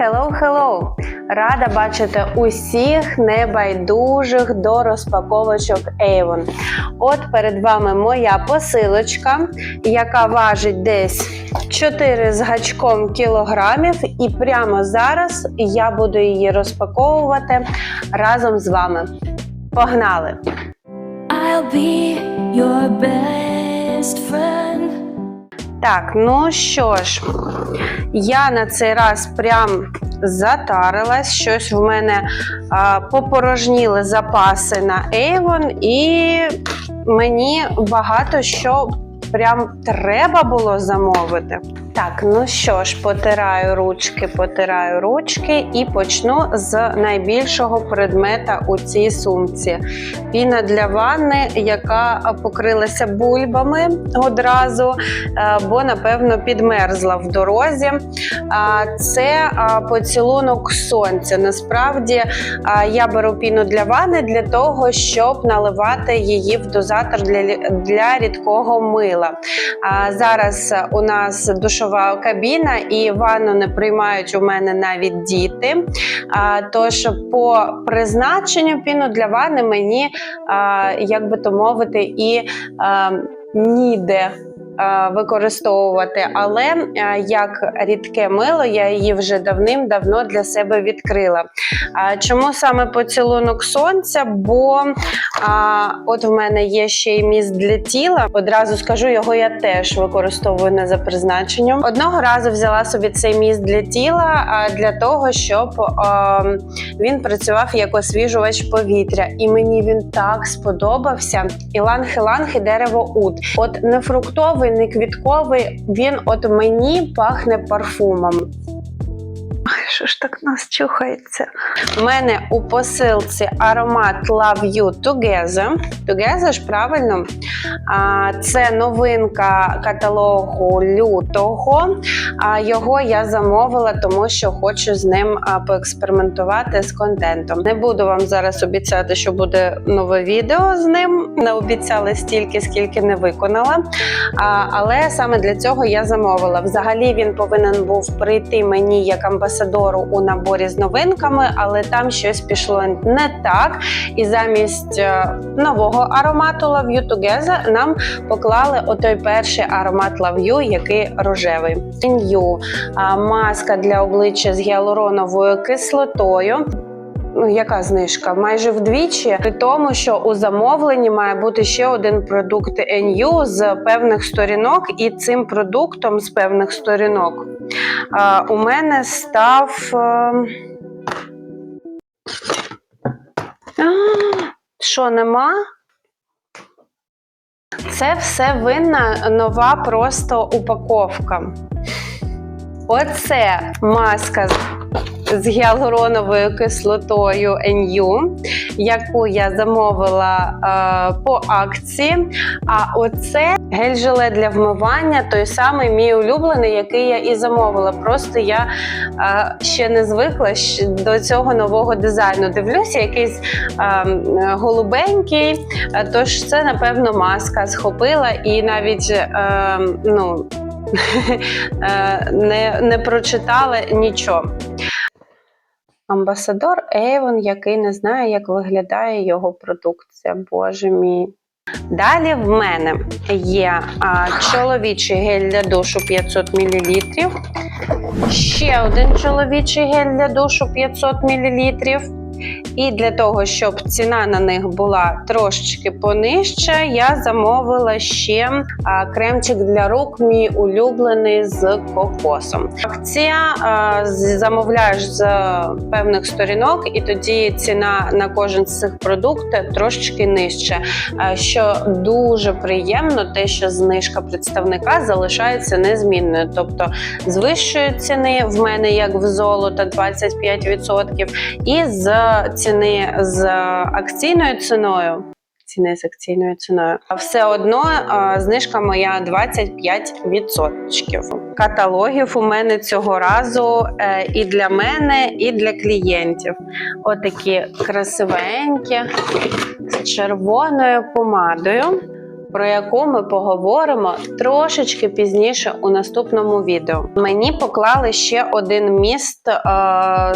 Hello, hello! Рада бачити усіх небайдужих до розпаковочок Avon. От перед вами моя посилочка, яка важить десь 4 з гачком кілограмів, і прямо зараз я буду її розпаковувати разом з вами. Погнали! I'll be your best friend. Так, ну що ж, я на цей раз прям затарилась. Щось в мене а, попорожніли запаси на Avon, і мені багато що прям треба було замовити. Так, ну що ж, потираю ручки, потираю ручки і почну з найбільшого предмета у цій сумці. Піна для ванни, яка покрилася бульбами одразу, е, бо, напевно, підмерзла в дорозі. Це поцілунок сонця. Насправді я беру піну для ванни для того, щоб наливати її в дозатор для, для рідкого мила. Зараз у нас душова кабіна і ванну не приймають у мене навіть діти. Тож по призначенню піну для ванни мені, як би то мовити, і ніде використовувати, але як рідке мило, я її вже давним-давно для себе відкрила. Чому саме поцілунок сонця? Бо от в мене є ще й міст для тіла. Одразу скажу, його я теж використовую не за призначенням. Одного разу взяла собі цей міст для тіла для того, щоб він працював як освіжувач повітря, і мені він так сподобався. Іланг-іланг і дерево ут. От не фруктовий, не квітковий. Він от мені пахне парфумом. Що ж так нас чухається? У мене у посилці аромат Love You Together. Together ж правильно. Це новинка каталогу лютого. Його я замовила, тому що хочу з ним поекспериментувати з контентом. Не буду вам зараз обіцяти, що буде нове відео з ним. Не обіцяла стільки, скільки не виконала. Але саме для цього я замовила. Взагалі він повинен був прийти мені як амбасадору у наборі з новинками, але там щось пішло не так. І замість е, нового аромату Love You Together нам поклали отой перший аромат Love You, який рожевий. New маска для обличчя з гіалуроновою кислотою. Ну, яка знижка? Майже вдвічі, при тому, що у замовленні має бути ще один продукт NU з певних сторінок, і цим продуктом з певних сторінок а, у мене став. е, А, Що нема? Це все винна нова просто упаковка. Оце маска з- гіалуроновою кислотою NU, яку я замовила е, по акції. А оце гель-желе для вмивання, той самий мій улюблений, який я і замовила. Просто я е, ще не звикла до цього нового дизайну. Дивлюся, якийсь е, голубенький. Е, Тож це, напевно, маска схопила і навіть е, ну, е, не, не прочитали нічого. Амбасадор Avon, який не знає, як виглядає його продукція. Боже мій. Далі в мене є а, чоловічий гель для душу 500 мл. Ще один чоловічий гель для душу 500 мл. І для того, щоб ціна на них була трошечки понижча, я замовила ще кремчик для рук, мій улюблений з кокосом. Акція замовляєш з певних сторінок, і тоді ціна на кожен з цих продуктів трошечки нижче. А, Що дуже приємно, те, що знижка представника залишається незмінною. Тобто з вищої ціни в мене як в золото 25%, і з ціни з акційною ціною. Ціни з акційною ціною. Все одно знижка моя 25%. Каталогів у мене цього разу е, і для мене, і для клієнтів. Отакі красивенькі з червоною помадою. Про яку ми поговоримо трошечки пізніше у наступному відео. Мені поклали ще один міст е,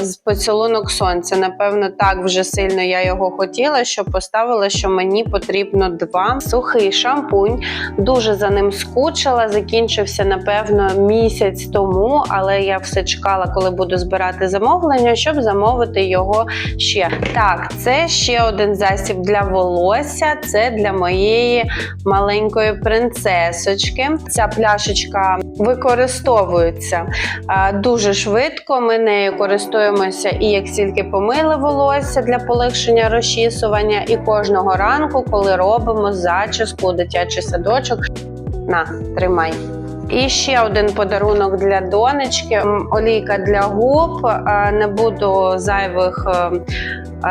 з поцілунок сонця. Напевно, так вже сильно я його хотіла, що поставила, що мені потрібно два сухий шампунь. Дуже за ним скучила. Закінчився, напевно, місяць тому, але я все чекала, коли буду збирати замовлення, щоб замовити його ще. Так, це ще один засіб для волосся. Це для моєї маленької принцесочки. Ця пляшечка використовується дуже швидко. Ми нею користуємося і як тільки помили волосся для полегшення розчісування, і кожного ранку, коли робимо зачіску дитячий садочок. На, тримай. І ще один подарунок для донечки. Олійка для губ. Е, Не буду зайвих е, е,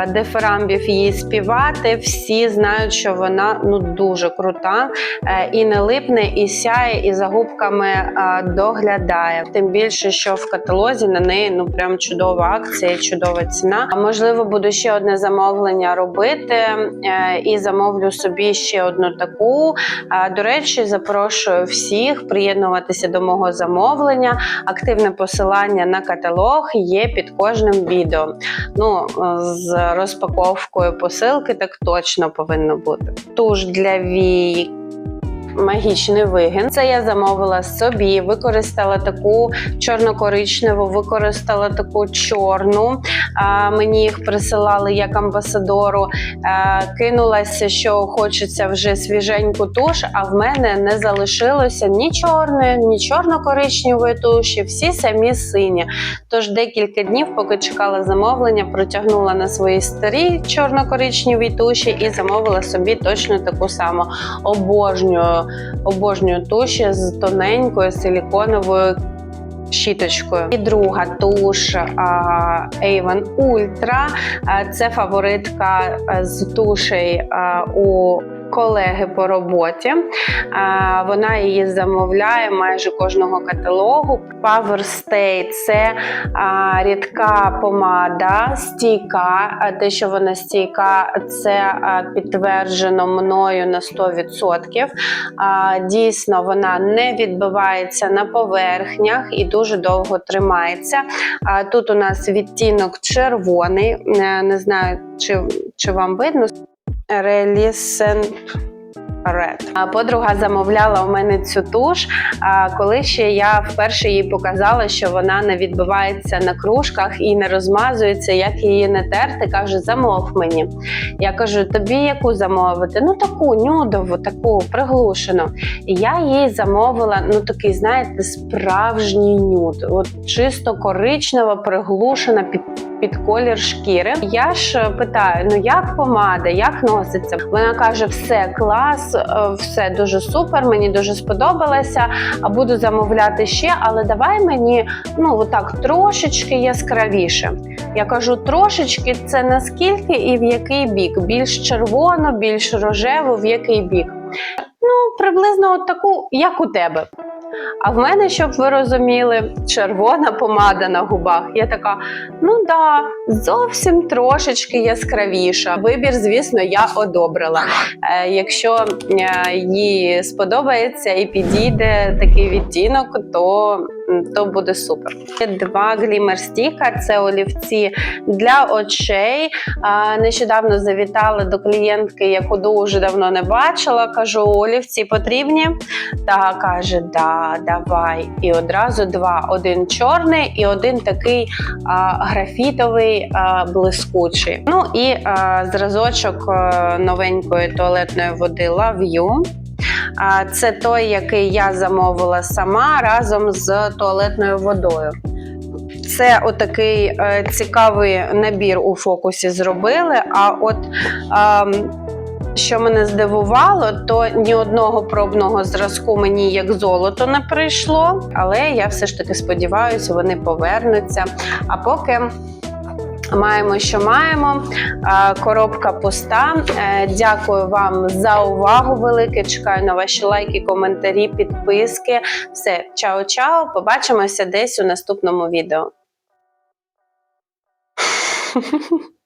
дифирамбів її співати. Всі знають, що вона ну дуже крута е, і не липне, і сяє, і за губками е, доглядає. Тим більше, що в каталозі на неї ну прям чудова акція, чудова ціна. Можливо, буду ще одне замовлення робити е, і замовлю собі ще одну таку. Е, До речі, запрошую всіх приєднуватися до мого замовлення. Активне посилання на каталог є під кожним відео. Ну, е, з розпаковкою посилки так точно повинно бути. Туш для вій. Магічний вигін. Це я замовила собі, використала таку чорно-коричневу, використала таку чорну. А, мені їх присилали як амбасадору. А, кинулася, що хочеться вже свіженьку туш, а в мене не залишилося ні чорної, ні чорно-коричневої туші, всі самі сині. Тож декілька днів, поки чекала замовлення, протягнула на своїй старій чорно-коричневій туші і замовила собі точно таку саму. Обожнюю, обожнюю туші з тоненькою силіконовою. Щіточкою. І друга туш Avon Ultra. Це фаворитка з тушей у колеги по роботі. Вона її замовляє майже кожного каталогу. Power Stay – це рідка помада, стійка. Те, що вона стійка, це підтверджено мною на 100%. Дійсно, вона не відбивається на поверхнях і дуже довго тримається. Тут у нас відтінок червоний. Е, Не знаю, чи, чи вам видно. Relicent Red. Подруга замовляла у мене цю туш, а коли ще я вперше їй показала, що вона не відбивається на кружках і не розмазується, як її не терти, каже: замов мені. Я кажу, тобі яку замовити? Ну таку нюдову, таку приглушену. І я їй замовила, ну такий, знаєте, справжній нюд. От чисто коричнева, приглушена під. Під колір шкіри. Я ж питаю: ну як помада, як носиться? Вона каже: все клас, е, все дуже супер, мені дуже сподобалося. Буду замовляти ще, але давай мені ну отак трошечки яскравіше. Я кажу, трошечки це наскільки і в який бік? Більш червоно, більш рожево, в який бік? Ну, приблизно от таку, як у тебе. А в мене, щоб ви розуміли, червона помада на губах. Я така, ну да, зовсім трошечки яскравіша. Вибір, звісно, я одобрила. Е, якщо е, їй сподобається і підійде такий відтінок, то, то буде супер. Два глімер стіка це олівці для очей. Нещодавно завітала до клієнтки, яку дуже давно не бачила. Кажу, олівці потрібні. Та каже, да, давай. І одразу два: один чорний і один такий а, графітовий а, блискучий. Ну і а, зразочок новенької туалетної води Love You. Це той, який я замовила сама разом з туалетною водою. Це отакий е, цікавий набір у фокусі зробили. А от що мене здивувало, то ні одного пробного зразку мені як золото не прийшло, але я все ж таки сподіваюся, вони повернуться. А поки. Маємо, що маємо. Коробка пуста. Е, Дякую вам за увагу велике. Чекаю на ваші лайки, коментарі, підписки. Все, чао-чао. Побачимося десь у наступному відео.